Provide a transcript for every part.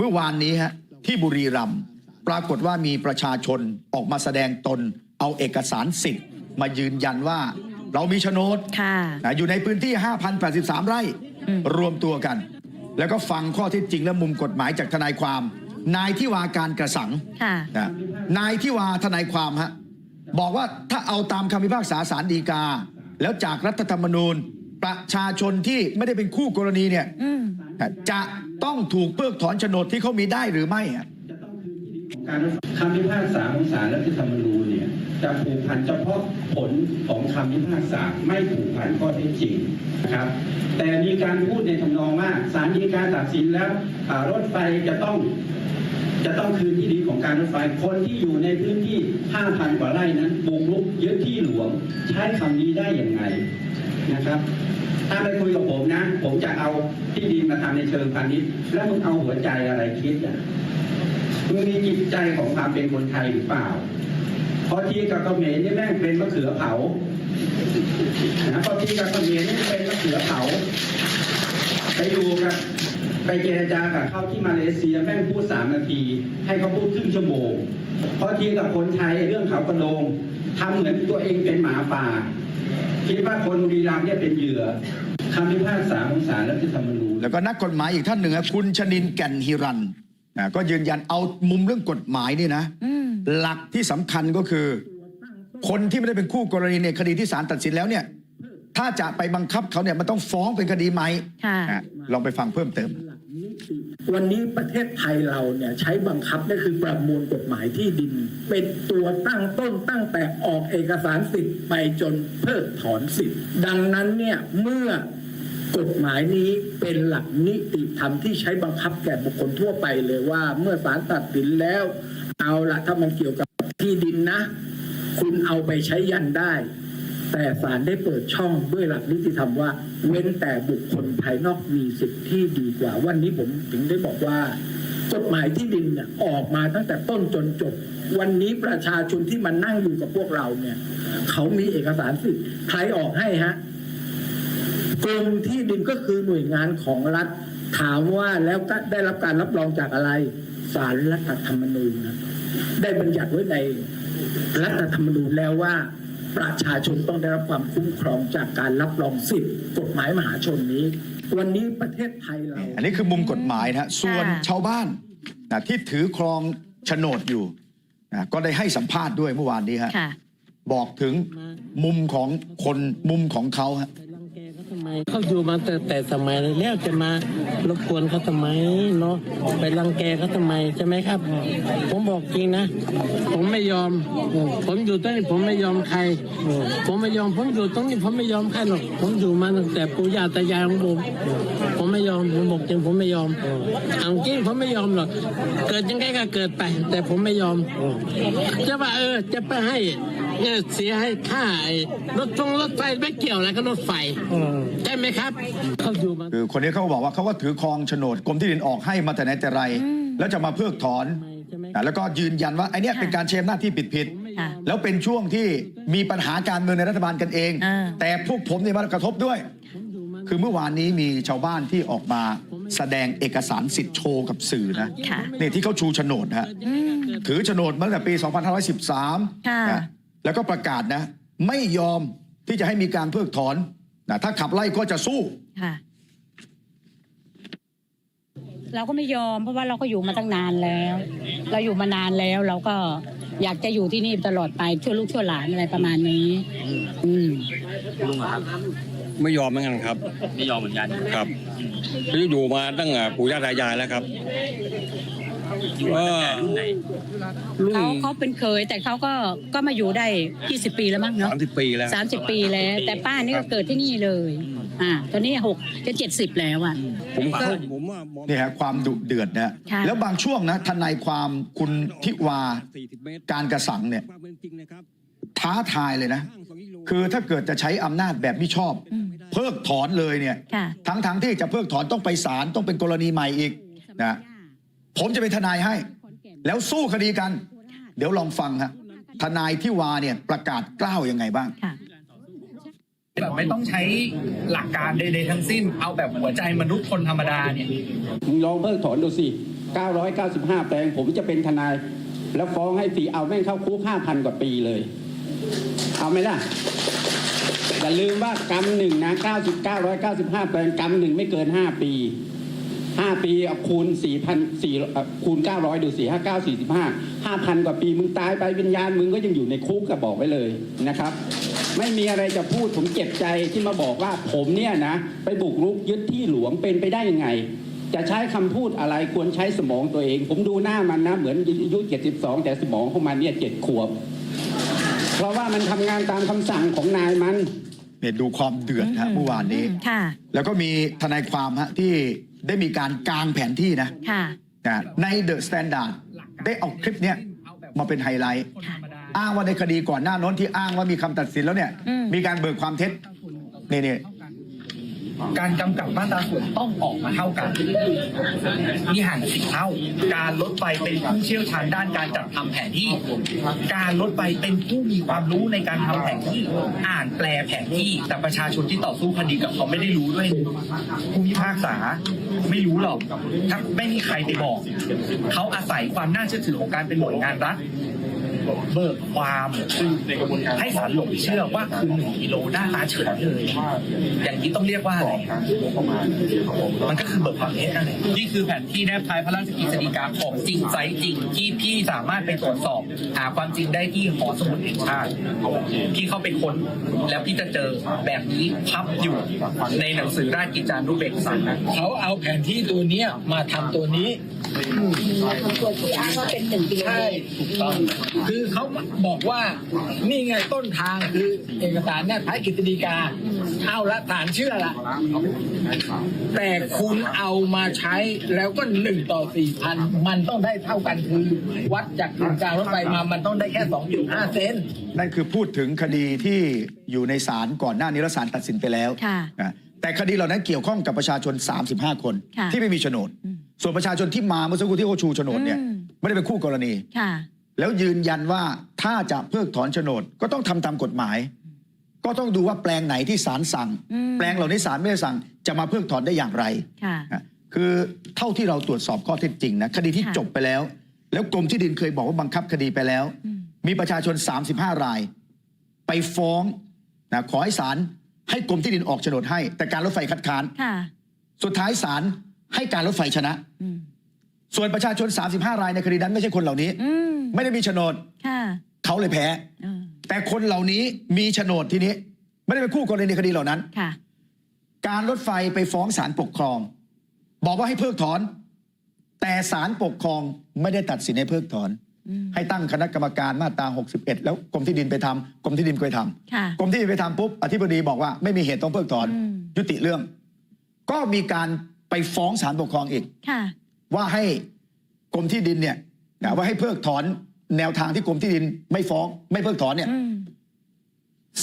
เมื่อวานนี้ฮะที่บุรีรัมย์ปรากฏว่ามีประชาชนออกมาแสดงตน เอาเอกสารสิทธิ์ มายืนยันว่าเรามีโฉนดค่ะ นะอยู่ในพื้นที่ 5,083 ไร่ อืม รวมตัวกัน แล้วก็ฟังข้อเท็จจริงและมุมกฎหมายจากทนายความ นายที่วาการกระสัง ค่ะ นะนายที่วาทนายความฮะบอกว่าถ้าเอาตามคำพิพากษาสารดีกา แล้วจากรัฐธรรมนูญ ประชาชนที่ไม่ได้เป็นคู่กรณีเนี่ยอืม จะ ต้องถูกเพิกถอนโฉนดที่เขามีได้หรือไม่อะการคำพิพากษาของศาลรัฐธรรมนูญเนี่ยจะผูกพันเฉพาะผลของคำพิพากษาไม่ผูกพันข้อเท็จจริงนะครับ แต่มีการพูดในทำนองว่าศาลฎีกาตัดสินแล้วรถไฟจะต้องจะต้องคืนที่ดินของการรถไฟคนที่อยู่ในพื้นที่ 5,000 กว่าไร่นั้นบุกรุกยึดที่หลวง ใช้คำนี้ได้อย่างไร นะครับ ถ้าไปคุยกับผมนะ ผมจะเอาที่ดินมาทำในเชิงพาณิชย์แล้วมึงเอาหัวใจอะไรคิดอะมึงมีจิตใจของความเป็นคนไทยหรือเปล่าพอที่กับเขมรนี่แม่งเป็นมะเขือเผานะพอที่กับเขมรนี่เป็นมะเขือเผา ไปดูกับไปเจรจากับเขาที่มาเลเซียแม่งพูดสามนาที ให้เขาพูดครึ่งชั่วโมงพอทีกับคนไทยเรื่องเขากระโดงทำเหมือนตัวเองเป็นหมาป่า คิดว่าคนบุรีรัมย์เนี่ยเป็นเหยื่อคำพิพากษาของศาลรัฐธรรมนูญแล้วก็นักกฎหมายอีกท่านหนึ่งครับคุณชนินแก่นฮิรันนะก็ยืนยันเอามุมเรื่องกฎหมายนี่นะอืมหลักที่สำคัญก็คือ คนที่ไม่ได้เป็นคู่กรณีในคดีที่ศาลตัดสินแล้วเนี่ย ถ้าจะไปบังคับเขาเนี่ยมันต้องฟ้องเป็นคดีไหมค่ะอะลองไปฟังเพิ่มเติม วันนี้ประเทศไทยเราเนี่ยใช้บังคับนั่นคือประมวลกฎหมายที่ดิน เป็นตัวตั้งต้นตั้งแต่ออกเอกสารสิทธิ์ไปจนเพิกถอนสิทธิ์ ดังนั้นเนี่ยเมื่อกฎหมายนี้เป็นหลักนิติธรรมที่ใช้บังคับแก่บุคคลทั่วไปเลยว่า เมื่อศาลตัดสินแล้ว เอาละถ้ามันเกี่ยวกับที่ดินนะ คุณเอาไปใช้ยันได้ แต่ศาลได้เปิดช่องด้วยหลักนิติธรรมว่า เว้นแต่บุคคลภายนอกมีสิทธิ์ที่ดีกว่า วันนี้ผมถึงได้บอกว่า กฎหมายที่ดินเนี่ยออกมาตั้งแต่ต้นจนจบ วันนี้ประชาชนที่มานั่งอยู่กับพวกเราเนี่ย เขามีเอกสารสิทธิ์ใครออกให้ฮะกรมที่ดินก็คือหน่วยงานของรัฐ ถามว่าแล้วก็ได้รับการรับรองจากอะไรศาลรัฐธรรมนูญนะได้บัญญัติไว้ในรัฐธรรมนูญแล้วว่าประชาชนต้องได้รับความคุ้มครองจากการรับรองสิทธิกฎหมายมหาชนนี้ วันนี้ประเทศไทยเรา อันนี้คือมุมกฎหมายนะฮะส่วนค่ะชาวบ้านนะที่ถือครองโฉนดอยู่นะก็ได้ให้สัมภาษณ์ด้วยเมื่อวานนี้ฮะค่ะ บอกถึงมุมของคนมุมของเขาฮะไปรังแก เขาอยู่มาแต่แต่สมัยแล้วจะมารบกวนเขาทำไมเนาะไปรังแกเขาทำไมใช่ไหมครับ ผมบอกจริงนะ ผมไม่ยอม ผมอยู่ตรงนี้ผมไม่ยอมใคร ผมไม่ยอมผมอยู่ตรงนี้ผมไม่ยอมใครหรอกผมอยู่มาตั้งแต่ปู่ย่าตายายของผมผมไม่ยอมผมบอกจริงผมไม่ยอมเอาจริงผมไม่ยอมหรอกเกิดยังไงก็เกิดไป แต่ผมไม่ยอมจะว่าเออจะไปให้ เงินเสียให้ค่าไอ้รถฟงรถไฟไม่เกี่ยวอะไรกับรถไฟใช่ไหมครับเขาอยู่มาคือคนนี้เขาก็บอกว่าเขาก็ถือครองโฉนดกรมที่ดินออกให้มาแต่ไหนแต่ไร แล้วจะมาเพิกถอนใช่ไหมนะแล้วก็ยืนยันว่าไอเนี้ยค่ะเป็นการเชมหน้าที่ผิดผิดค่ะๆแล้วเป็นช่วงที่มีปัญหาการเมืองในรัฐบาลกันเองอ่าแต่พวกผมเนี่ยมากระทบด้วย คือเมื่อวานนี้มีชาวบ้านที่ออกมาแสดงเอกสารสิทธิ์โชว์กับสื่อนะค่ะนี่ที่เขาชูโฉนดฮะอืมถือโฉนดมาตั้งแต่ปี 2513ค่ะนะ แล้วก็ประกาศนะ ไม่ยอมที่จะให้มีการเพิกถอนนะถ้าขับไล่ก็จะสู้ค่ะ เราก็ไม่ยอมเพราะว่าเราก็อยู่มาตั้งนานแล้ว เราอยู่มานานแล้ว เราก็อยากจะอยู่ที่นี่ตลอดไปช่วยลูกช่วยหลานอะไรประมาณนี้ อืมไม่ยอมเหมือนกันครับไม่ยอมเหมือนกันครับคืออยู่มาตั้งแต่ปู่ย่าตายายแล้วครับ อยู่มาตั้งแต่รุ่นไหนรุ่นเขาเขาเป็นเคยแต่เขาก็ก็มาอยู่ได้ 20 ปีแล้วมั้งเนาะสามสิบปีแล้ว สามสิบปีแล้ว แต่ป้านี่ก็เกิดที่นี่เลย อ่า ตอนนี้หกจะเจ็ดสิบแล้วอะ ผมเข้าผมว่านี่ฮะความดุเดือดนะค่ะ แล้วบางช่วงนะทนายความคุณทิวาสี่สิบเมตรการกระสังเนี่ยความเป็นจริงนะครับท้าทายเลยนะ ข้างสองกิโลคือถ้าเกิดจะใช้อำนาจแบบไม่ชอบเพิกถอนเลยเนี่ยค่ะ ทั้งทั้งที่จะเพิกถอนต้องไปศาลต้องเป็นกรณีใหม่อีกนะ ผมจะเป็นทนายให้ แล้วสู้คดีกัน เดี๋ยวลองฟังฮะทนายทิวาเนี่ยประกาศกล้าวยังไงบ้างค่ะแบบไม่ต้องใช้หลักการใดๆทั้งสิ้น เอาแบบหัวใจมนุษย์คนธรรมดาเนี่ยมึงลองเพิกถอนดูสิ 995 แปลงผมจะเป็นทนาย แล้วฟ้องให้สีเอาแม่งเข้าคุก5,000 กว่าปีเลย เอาไหมล่ะ อย่าลืมว่ากรรมหนึ่งนะ9,995 แปลงกรรมหนึ่งไม่เกิน 5 ปี 5 ปีเอาคูณ4,000 4คูณ 900 ดู4 5 9 45 5,000 กว่าปีมึงตายไปวิญญาณมึงก็ยังอยู่ในคุกก็บอกไว้เลยนะครับ ไม่มีอะไรจะพูดผมเจ็บใจที่มาบอกว่าผมเนี่ยนะ ไปบุกรุกยึดที่หลวงเป็นไปได้ยังไง จะใช้คำพูดอะไรควรใช้สมองตัวเอง ผมดูหน้ามันนะ เหมือนอายุ72 แต่สมองของมันเนี่ยเจ็ดขวบ เพราะว่ามันทำงานตามคำสั่งของนายมันเนี่ยดูความเดือดฮะเมื่อวานนี้ค่ะแล้วก็มีทนายความฮะที่ ได้มีการกางแผนที่นะค่ะ นะในเดอะสแตนดาร์ดได้เอาคลิปเนี้ยมาเป็นไฮไลท์ ค่ะ อ้างว่าในคดีก่อนหน้าโน้นที่อ้างว่ามีคำตัดสินแล้วเนี่ย อืม มีการเบิกความเท็จนี่นี่ การกำกับมาตราส่วนต้องออกมาเท่ากันนี่ห่างสิบเท่า การลดไฟเป็นผู้เชี่ยวชาญด้านการจัดทำแผนที่ การลดไฟเป็นผู้มีความรู้ในการทำแผนที่ อ่านแปลแผนที่แต่ประชาชนที่ต่อสู้คดีกับเขาไม่ได้รู้ด้วยผู้พิพากษาไม่รู้หรอกถ้าไม่มีใครไปบอก เขาอาศัยความน่าเชื่อถือของการเป็นหน่วยงานรัฐ เบิกความให้สารหลงเชื่อว่าคือหนึ่งกิโลหน้าตาเฉยเลย อย่างนี้ต้องเรียกว่าอะไรมันก็คือเบิกความเท็จนั่นเองนี่คือแผนที่แนบท้ายพระราชกฤษฎีกาของจริงไซจริงที่พี่สามารถไปตรวจสอบ หาความจริงได้ที่หอสมุดแห่งชาติพี่เข้าไปค้นแล้วพี่จะเจอแบบนี้พับอยู่ในหนังสือราชกิจจานุเบกษาเขาเอาแผนที่ตัวเนี้ยมาทำตัวนี้ำตัวนี้อ้างว่าเป็นหนึ่งกิโลใช่ถูกต้องคือเขาบอกว่านี่ไงต้นทางคือเอกสารเนี่ยท้ายกฤษฎีกาเอาละฐานเชื่อละ แต่คุณเอามาใช้แล้วก็หนึ่งต่อสี่พันมันต้องได้เท่ากันคือ วัดจากศูนย์กลางรถไฟมามันต้องได้แค่สองจุดห้าเซนนั่นคือพูดถึงคดีที่อยู่ในศาลก่อนหน้านี้แล้วศาลตัดสินไปแล้วค่ะนะแต่คดีเหล่านั้นเกี่ยวข้องกับประชาชน 35 คนค่ะที่ไม่มีโฉนดอืม ส่วนประชาชนที่มาเมื่อสักครู่ที่เขาชูโฉนดเนี่ยอืม ไม่ได้เป็นคู่กรณี ค่ะ แล้วยืนยันว่าถ้าจะเพิกถอนโฉนดก็ต้องทำตามกฎหมาย ก็ต้องดูว่าแปลงไหนที่ศาลสั่ง อืม แปลงเหล่านี้ศาลไม่ได้สั่ง จะมาเพิกถอนได้อย่างไร ค่ะนะคือเท่าที่เราตรวจสอบข้อเท็จจริงนะคดีที่ค่ะ จบไปแล้ว แล้วกรมที่ดินเคยบอกว่าบังคับคดีไปแล้ว อืมมีประชาชน 35 ราย ไปฟ้องนะขอให้ศาลให้กรมที่ดินออกโฉนดให้ แต่การรถไฟคัดค้าน ค่ะ สุดท้ายศาล ให้การรถไฟชนะอืมส่วนประชาชน 35 รายในคดีนั้นไม่ใช่คนเหล่านี้อืมไม่ได้มีโฉนดค่ะเขาเลยแพ้เออแต่คนเหล่านี้มีโฉนดทีนี้ ไม่ได้เป็นคู่กรณีในคดีเหล่านั้นค่ะการรถไฟไปฟ้องศาลปกครอง บอกว่าให้เพิกถอน แต่ศาลปกครองไม่ได้ตัดสินให้เพิกถอนอืมให้ตั้งคณะกรรมการมาตรา 61 แล้วกรมที่ดินไปทำกรมที่ดินก็ไปทค่ะำกรมที่ดินไปทำปุ๊บอธิบดีบอกว่าไม่มีเหตุต้องเพิกถอนอืมยุติเรื่อง ก็มีการ ไปฟ้องศาลปกครองอีกค่ะว่าให้กรมที่ดินเนี่ยนะว่าให้เพิกถอนแนวทางที่กรมที่ดินไม่ฟ้องไม่เพิกถอนเนี่ยอืม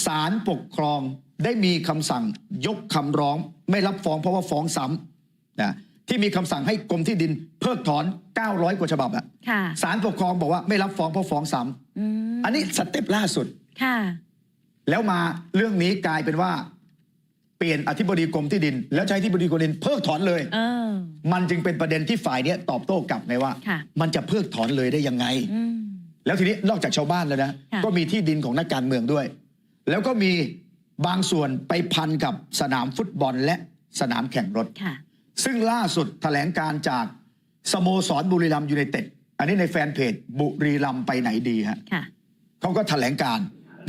ศาลปกครองได้มีคำสั่งยกคำร้อง ไม่รับฟ้องเพราะว่าฟ้องซ้ำนะที่มีคำสั่งให้กรมที่ดิน เพิกถอน 900 กว่าฉบับอะค่ะศาลปกครองบอกว่าไม่รับฟ้องเพราะฟ้องซ้อืมำอันนี้สเต็ปล่าสุด ค่ะ แล้วมาเรื่องนี้กลายเป็นว่า เปลี่ยนอธิบดีกรมที่ดิน แล้วใช้อธิบดีกรมที่ดินเพิกถอนเลย เออ มันจึงเป็นประเด็นที่ฝ่ายเนี้ยตอบโต้กลับไงว่า ค่ะ มันจะเพิกถอนเลยได้ยังไง อืม แล้วทีนี้นอกจากชาวบ้านแล้วนะ ค่ะ ก็มีที่ดินของนักการเมืองด้วย แล้วก็มีบางส่วนไปพันกับสนามฟุตบอลและสนามแข่งรถ ค่ะ ซึ่งล่าสุดแถลงการจากสโมสรบุรีรัมย์ยูไนเต็ด อันนี้ในแฟนเพจบุรีรัมย์ไปไหนดีฮะ ค่ะ เขาก็แถลงการ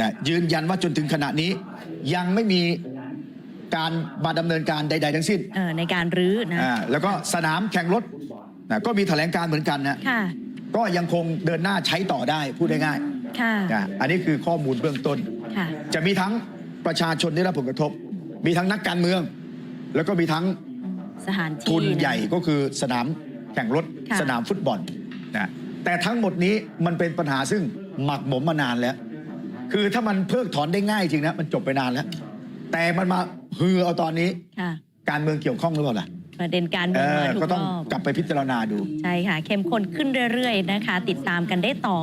นะยืนยันว่าจนถึงขณะนี้ ยังไม่มี การมาดำเนินการใด ๆ ทั้งสิ้นเออในการรื้อนะอ่าแล้วก็สนามแข่งรถนะก็มีแถลงการเหมือนกันนะค่ะก็ยังคงเดินหน้าใช้ต่อได้พูดได้ง่ายค่ะนะอันนี้คือข้อมูลเบื้องต้น ค่ะ จะมีทั้งประชาชนได้รับผลกระทบ มีทั้งนักการเมือง แล้วก็มีทั้งสถานที่ ทุนนะใหญ่ก็คือสนามแข่งรถค่ะ สนามฟุตบอลนะแต่ทั้งหมดนี้มันเป็นปัญหาซึ่งหมักหมมมานานแล้ว คือถ้ามันเพิกถอนได้ง่ายจริงนะมันจบไปนานแล้ว แต่มันมา ฮือเอาตอนนี้ค่ะ การเมืองเกี่ยวข้องหรือเปล่าล่ะประเด็นการเมืเอองอมาทุก็กต้องรอบกลับไปพิจารณาดู ใช่ค่ะ เข้มข้นขึ้นเรื่อยๆนะคะ ติดตามกันได้ต่อ